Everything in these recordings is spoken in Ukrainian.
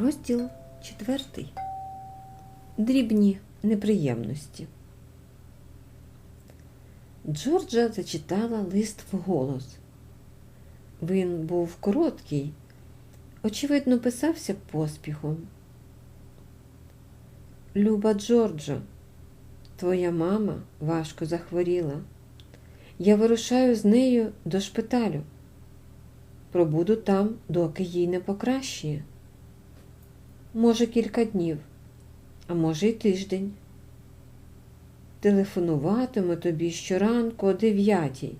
Розділ четвертий. Дрібні неприємності. Джорджа зачитала лист вголос. Він був короткий, очевидно, писався поспіхом. Люба Джорджо, твоя мама важко захворіла. Я вирушаю з нею до шпиталю. Пробуду там, доки їй не покращає. Може, кілька днів, а може й тиждень. Телефонуватиму тобі щоранку о дев'ятій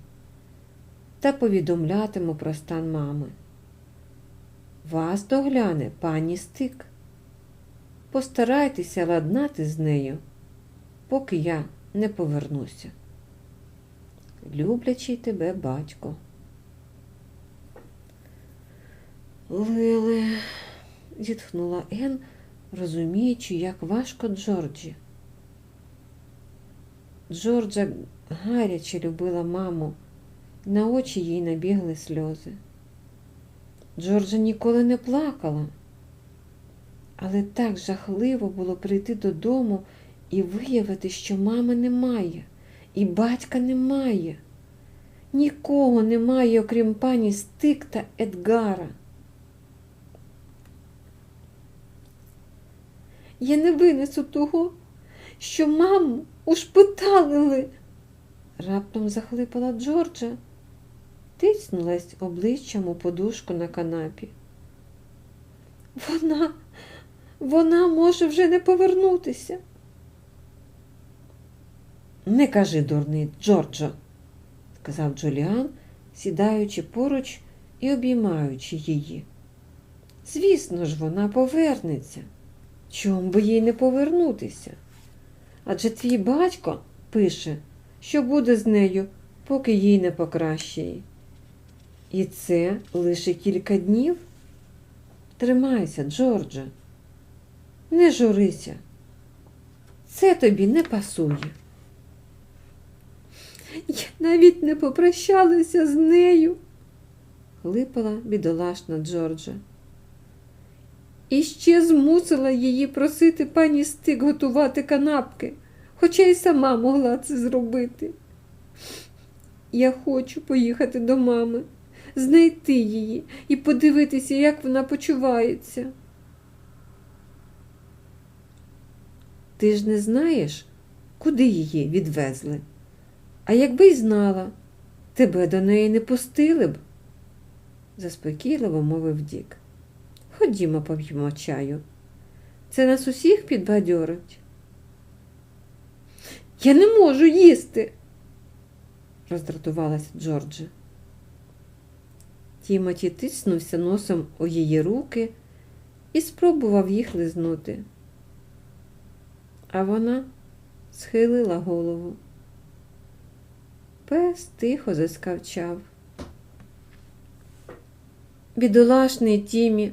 та повідомлятиму про стан мами. Вас догляне пані Стик. Постарайтеся ладнати з нею, поки я не повернуся. Люблячий тебе батько. Лиле, зітхнула Ен, розуміючи, як важко Джорджі. Джорджа гаряче любила маму, на очі їй набігли сльози. Джорджа ніколи не плакала, але так жахливо було прийти додому і виявити, що мами немає, і батька немає. Нікого немає, окрім пані Стик та Едгара. Я не винесу того, що маму ушпиталили. Раптом захлипала Джорджа, тиснулась обличчям у подушку на канапі. Вона, вона може вже не повернутися. Не кажи, дурний, Джорджо, сказав Джуліан, сідаючи поруч і обіймаючи її. Звісно ж, вона повернеться. Чом би їй не повернутися? Адже твій батько пише, що буде з нею, поки їй не покращає. І це лише кілька днів. Тримайся, Джордже, не журися. Це тобі не пасує. Я навіть не попрощалася з нею, хлипала бідолашна Джорджа. І ще змусила її просити пані Стик готувати канапки, хоча й сама могла це зробити. Я хочу поїхати до мами, знайти її і подивитися, як вона почувається. Ти ж не знаєш, куди її відвезли? А якби й знала, тебе до неї не пустили б, заспокійливо мовив Дік. Ходімо, поп'ємо чаю. Це нас усіх підбадьорить. Я не можу їсти, роздратувалася Джорджа. Тімоті тиснувся носом у її руки і спробував їх лизнути. А вона схилила голову. Пес тихо заскавчав. Бідолашний Тімі,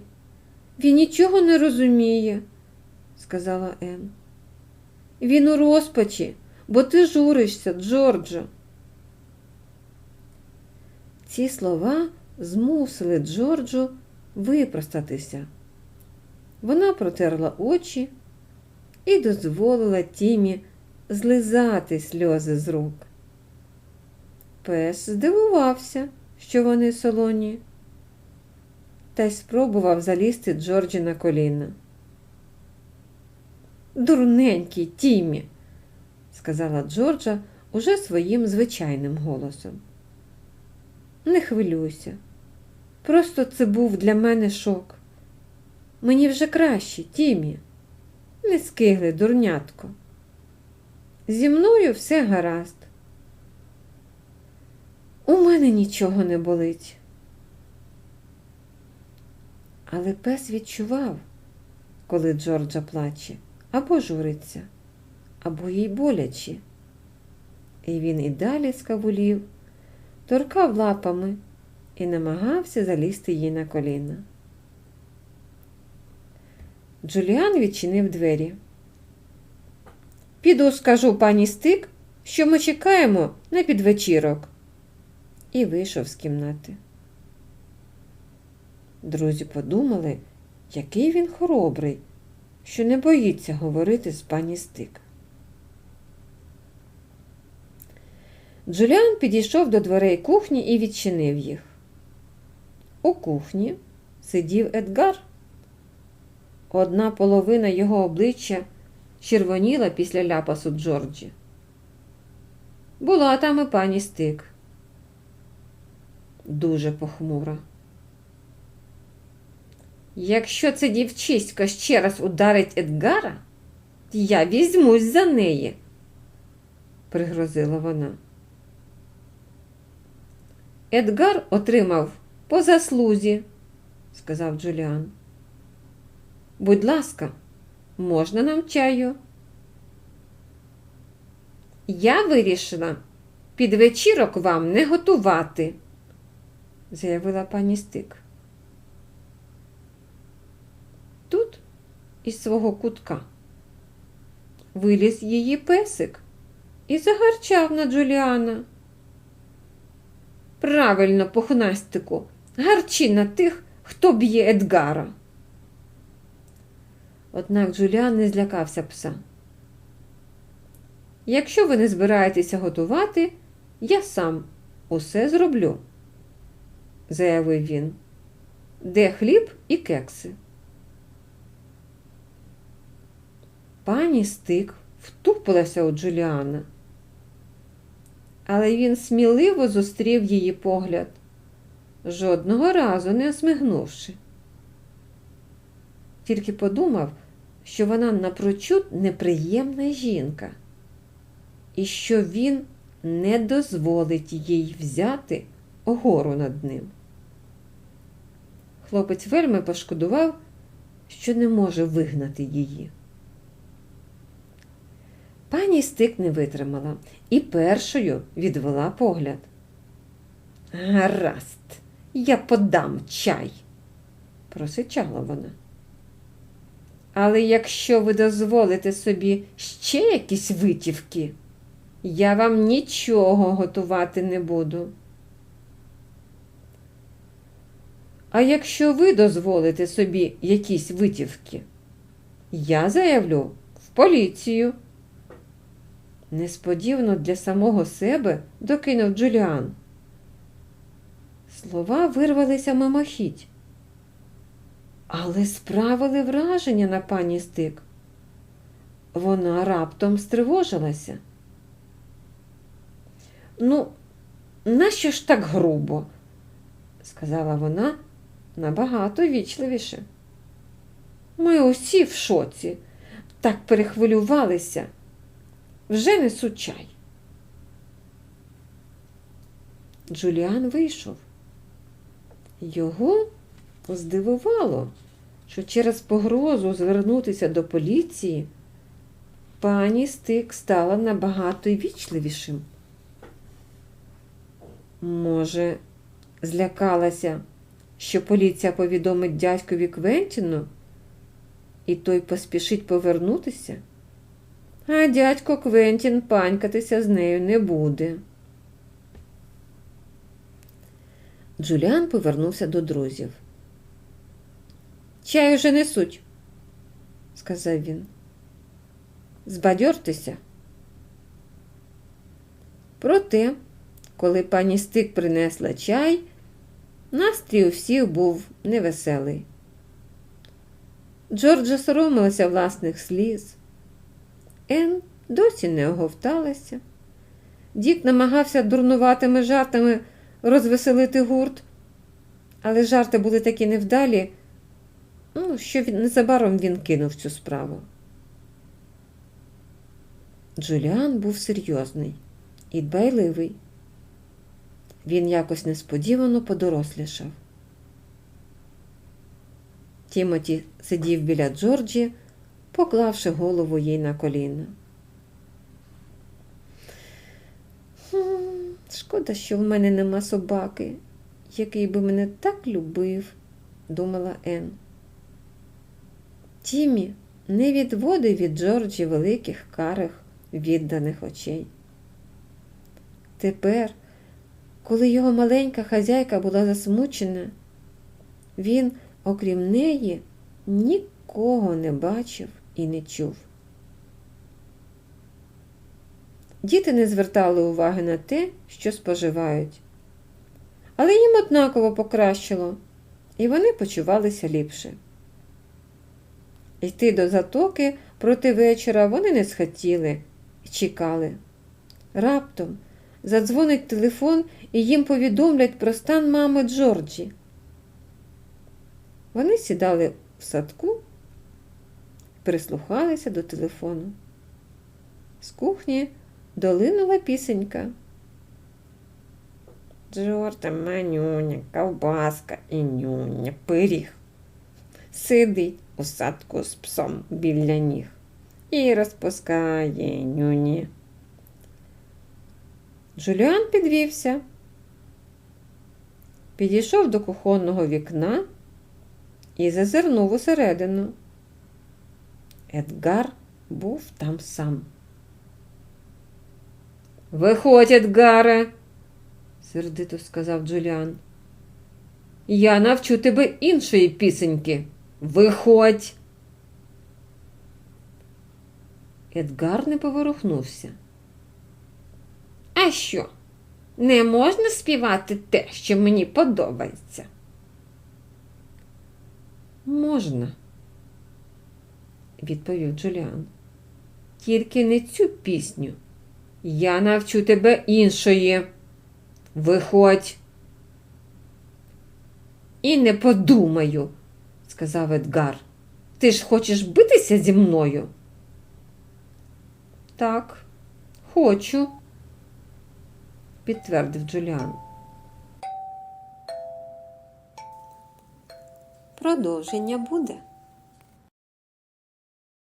він нічого не розуміє, сказала Ен. Він у розпачі, бо ти журишся, Джорджо. Ці слова змусили Джорджу випростатися. Вона протерла очі і дозволила Тімі злизати сльози з рук. Пес здивувався, що вони солоні, та й спробував залізти Джорджі на коліна. Дурненький Тімі, сказала Джорджа уже своїм звичайним голосом. Не хвилюйся. Просто це був для мене шок. Мені вже краще, Тімі. Не скигли, дурнятко. Зі мною все гаразд. У мене нічого не болить. Але пес відчував, коли Джорджа плаче, або журиться, або їй боляче. І він і далі скавулів, торкав лапами і намагався залізти їй на коліна. Джуліан відчинив двері. Піду скажу пані Стик, що ми чекаємо на підвечірок. І вийшов з кімнати. Друзі подумали, який він хоробрий, що не боїться говорити з пані Стик. Джуліан підійшов до дверей кухні і відчинив їх. У кухні сидів Едгар. Одна половина його обличчя червоніла після ляпасу Джорджі. Була там і пані Стик. Дуже похмура. Якщо це дівчисько ще раз ударить Едгара, я візьмусь за неї, пригрозила вона. Едгар отримав по заслузі, сказав Джуліан. Будь ласка, можна нам чаю? Я вирішила під вечірок вам не готувати, заявила пані Стик. Із свого кутка виліз її песик і загарчав на Джуліана. Правильно, пухнастику, гарчи на тих, хто б'є Едгара. Однак Джуліан не злякався пса. Якщо ви не збираєтеся готувати, я сам усе зроблю, заявив він. Де хліб і кекси? Пані стик втупилася у Джуліана, але він сміливо зустрів її погляд, жодного разу не осмигнувши. Тільки подумав, що вона напрочуд неприємна жінка, і що він не дозволить їй взяти гору над ним. Хлопець вельми пошкодував, що не може вигнати її. Пані стик не витримала і першою відвела погляд. Гаразд, я подам чай, просичала вона. Але якщо ви дозволите собі ще якісь витівки, я вам нічого готувати не буду. А якщо ви дозволите собі якісь витівки, я заявлю в поліцію. Несподівано для самого себе докинув Джуліан. Слова вирвалися мимохідь, але справили враження на пані стик. Вона раптом стривожилася. Ну, нащо ж так грубо? сказала вона набагато вічливіше. Ми усі в шоці, так перехвилювалися. Вже несу чай. Джуліан вийшов. Його здивувало, що через погрозу звернутися до поліції пані Стик стала набагато вічливішим. Може, злякалася, що поліція повідомить дядькові Квентіну, і той поспішить повернутися? А дядько Квентін панькатися з нею не буде. Джуліан повернувся до друзів. Чай уже несуть, сказав він. Збадьортеся. Проте, коли пані Стик принесла чай, настрій у всіх був невеселий. Джорджа соромилася власних сліз. Ен досі не оговталася. Дік намагався дурнуватими жартами розвеселити гурт, але жарти були такі невдалі, ну, що він, незабаром він кинув цю справу. Джуліан був серйозний і дбайливий. Він якось несподівано подорослішав. Тімоті сидів біля Джорджі, поклавши голову їй на коліна. Шкода, що в мене нема собаки, який би мене так любив, думала Ен. Тімі не відводив від Джорджі великих карих відданих очей. Тепер, коли його маленька хазяйка була засмучена, він, окрім неї, нікого не бачив і не чув. Діти не звертали уваги на те, що споживають. Але їм однаково покращило, і вони почувалися ліпше. Йти до затоки проти вечора вони не схотіли і чекали. Раптом задзвонить телефон і їм повідомлять про стан мами Джорджі. Вони сідали в садку, прислухалися до телефону. З кухні долинула пісенька. Джорджа, манюня, ковбаска і нюня, пиріг. Сидить у садку з псом біля ніг і розпускає нюні. Джуліан підвівся, підійшов до кухонного вікна і зазирнув усередину. Едгар був там сам. Виходь, Едгаре, сердито сказав Джуліан. Я навчу тебе іншої пісеньки. Виходь. Едгар не поворухнувся. А що? Не можна співати те, що мені подобається? Можна, відповів Джуліан. Тільки не цю пісню. Я навчу тебе іншої. Виходь. І не подумаю, сказав Едгар. Ти ж хочеш битися зі мною? Так, хочу, підтвердив Джуліан. Продовження буде.